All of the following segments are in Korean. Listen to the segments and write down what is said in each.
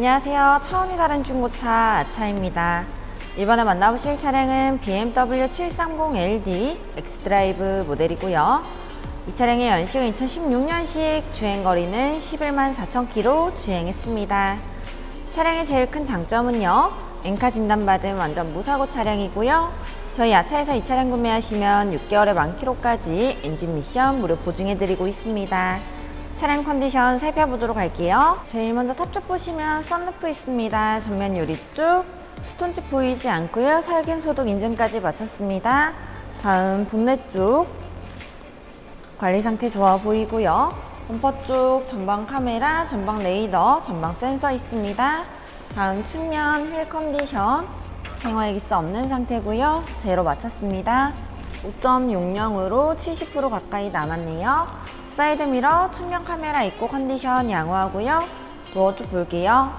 안녕하세요. 차원이 다른 중고차 아차입니다. 이번에 만나보실 차량은 BMW 730LD 엑스드라이브 모델이고요. 이 차량의 연식은 2016년식 주행거리는 11만 4천 킬로 주행했습니다. 차량의 제일 큰 장점은요. 엔카 진단받은 완전 무사고 차량이고요. 저희 야차에서 이 차량 구매하시면 6개월의 만 킬로까지 엔진 미션 무료 보증해드리고 있습니다. 차량 컨디션 살펴보도록 할게요. 제일 먼저 탑쪽 보시면 썬루프 있습니다. 전면 유리 쪽 스톤칩 보이지 않고요. 살균 소독 인증까지 마쳤습니다. 다음 본넷 쪽 관리 상태 좋아 보이고요. 범퍼 쪽 전방 카메라, 전방 레이더, 전방 센서 있습니다. 다음 측면 휠 컨디션 생활 기스 없는 상태고요. 제로 마쳤습니다. 5.60으로 70% 가까이 남았네요. 사이드 미러, 측면 카메라 있고 컨디션 양호하고요. 쪽 볼게요.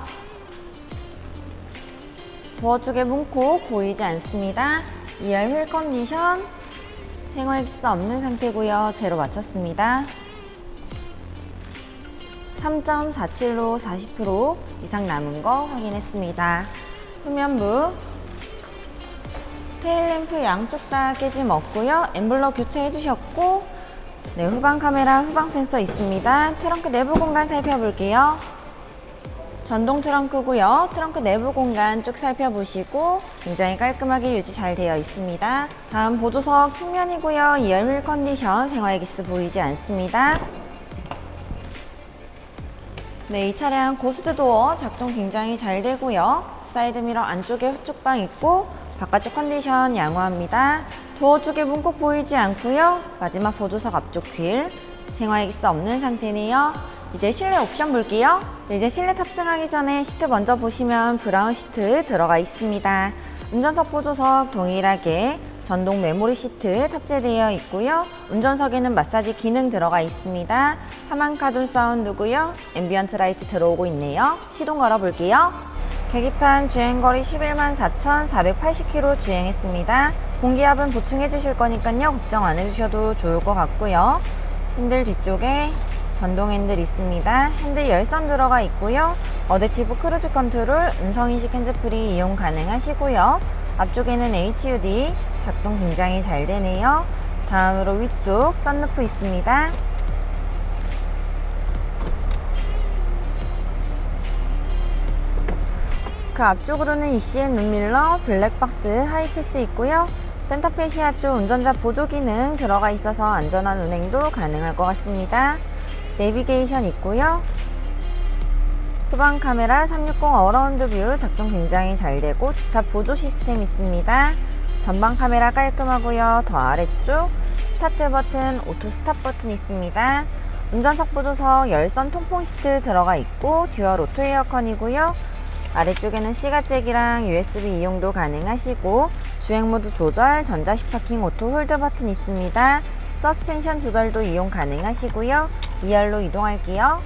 도어 쪽에 문콕 보이지 않습니다. 2열 휠 컨디션 생활 기스 없는 상태고요. 제로 마쳤습니다. 3.47로 40% 이상 남은 거 확인했습니다. 후면부 테일램프 양쪽 다 깨짐 없고요. 엠블러 교체해 주셨고 네, 후방 카메라, 후방 센서 있습니다. 트렁크 내부 공간 살펴볼게요. 전동 트렁크고요. 트렁크 내부 공간 쭉 살펴보시고 굉장히 깔끔하게 유지 잘 되어 있습니다. 다음 보조석 측면이고요. 2열 휠 컨디션 생활기스 보이지 않습니다. 네, 이 차량 고스트 도어 작동 굉장히 잘 되고요. 사이드 미러 안쪽에 후축방 있고 바깥쪽 컨디션 양호합니다. 도어 쪽에 문콕 보이지 않고요. 마지막 보조석 앞쪽 휠 생활기스 없는 상태네요. 이제 실내 옵션 볼게요. 네, 이제 실내 탑승하기 전에 시트 먼저 보시면 브라운 시트 들어가 있습니다. 운전석 보조석 동일하게 전동 메모리 시트 탑재되어 있고요. 운전석에는 마사지 기능 들어가 있습니다. 하만 카돈 사운드고요. 앰비언트 라이트 들어오고 있네요. 시동 걸어 볼게요. 계기판 주행거리 11만 4,480km 주행했습니다. 공기압은 보충해 주실 거니까요. 걱정 안 해주셔도 좋을 것 같고요. 핸들 뒤쪽에 전동 핸들 있습니다. 핸들 열선 들어가 있고요. 어댑티브 크루즈 컨트롤, 음성인식 핸즈프리 이용 가능하시고요. 앞쪽에는 HUD 작동 굉장히 잘 되네요. 다음으로 위쪽 썬루프 있습니다. 그 앞쪽으로는 ECM 룸밀러, 블랙박스, 하이패스 있고요. 센터페시아 쪽 운전자 보조 기능 들어가 있어서 안전한 운행도 가능할 것 같습니다. 내비게이션 있고요. 후방 카메라 360 어라운드 뷰 작동 굉장히 잘 되고 주차 보조 시스템 있습니다. 전방 카메라 깔끔하고요. 더 아래쪽 스타트 버튼, 오토 스탑 버튼 있습니다. 운전석 보조석 열선 통풍 시트 들어가 있고 듀얼 오토 에어컨이고요. 아래쪽에는 시가잭이랑 USB 이용도 가능하시고 주행 모드 조절, 전자식 파킹 오토 홀드 버튼 있습니다. 서스펜션 조절도 이용 가능하시고요. 2열로 이동할게요.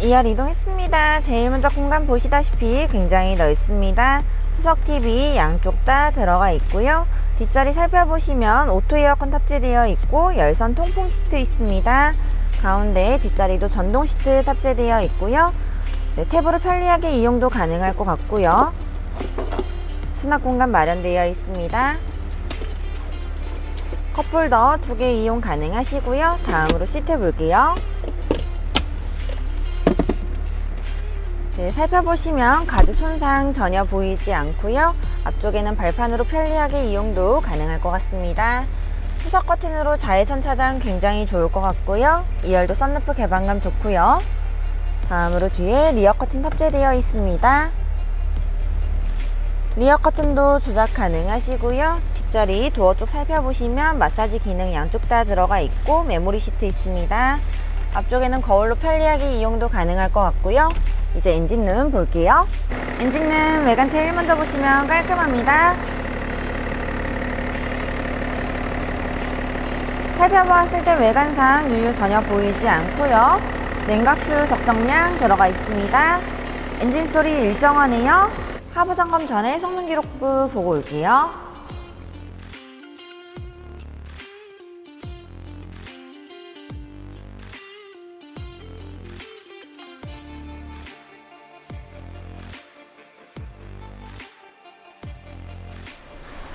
2열 이동했습니다. 제일 먼저 공간 보시다시피 굉장히 넓습니다. 후석 TV 양쪽 다 들어가 있고요. 뒷자리 살펴보시면 오토 에어컨 탑재되어 있고 열선 통풍 시트 있습니다. 가운데 뒷자리도 전동 시트 탑재되어 있고요. 네, 탭으로 편리하게 이용도 가능할 것 같고요. 수납 공간 마련되어 있습니다. 컵홀더 두 개 이용 가능하시고요. 다음으로 시트 볼게요. 네, 살펴보시면 가죽 손상 전혀 보이지 않고요. 앞쪽에는 발판으로 편리하게 이용도 가능할 것 같습니다. 후석 커튼으로 자외선 차단 굉장히 좋을 것 같고요. 2열도 썬루프 개방감 좋고요. 다음으로 뒤에 리어 커튼 탑재되어 있습니다. 리어 커튼도 조작 가능하시고요. 뒷자리 도어 쪽 살펴보시면 마사지 기능 양쪽 다 들어가 있고 메모리 시트 있습니다. 앞쪽에는 거울로 편리하게 이용도 가능할 것 같고요. 이제 엔진룸 볼게요. 엔진룸 외관 제일 먼저 보시면 깔끔합니다. 살펴보았을 때 외관상 유유 전혀 보이지 않고요. 냉각수 적정량 들어가 있습니다. 엔진 소리 일정하네요. 하부 점검 전에 성능 기록부 보고 올게요.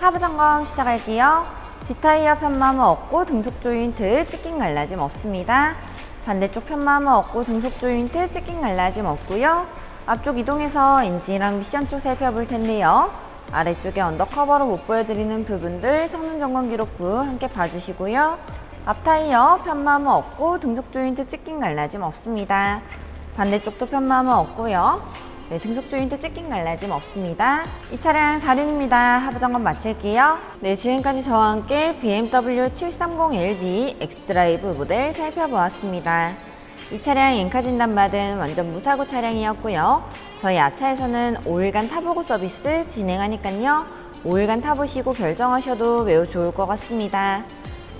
하부 점검 시작할게요. 뒷타이어 편마모 없고 등속 조인트 찢긴 갈라짐 없습니다. 반대쪽 편마모 없고 등속 조인트 찍힌 갈라짐 없고요. 앞쪽 이동해서 엔진이랑 미션 쪽 살펴볼 텐데요. 아래쪽에 언더커버로 못 보여드리는 부분들 성능 점검 기록부 함께 봐주시고요. 앞 타이어 편마모 없고 등속 조인트 찍힌 갈라짐 없습니다. 반대쪽도 편마모 없고요. 네, 등속 조인트 찍힌 갈라짐 없습니다. 이 차량 4륜입니다. 하부 점검 마칠게요. 네, 지금까지 저와 함께 BMW 730LD 엑스드라이브 모델 살펴보았습니다. 이 차량 엔카 진단받은 완전 무사고 차량이었고요. 저희 아차에서는 5일간 타보고 서비스 진행하니까요. 5일간 타보시고 결정하셔도 매우 좋을 것 같습니다.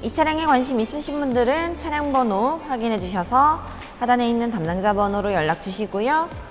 이 차량에 관심 있으신 분들은 차량 번호 확인해 주셔서 하단에 있는 담당자 번호로 연락 주시고요.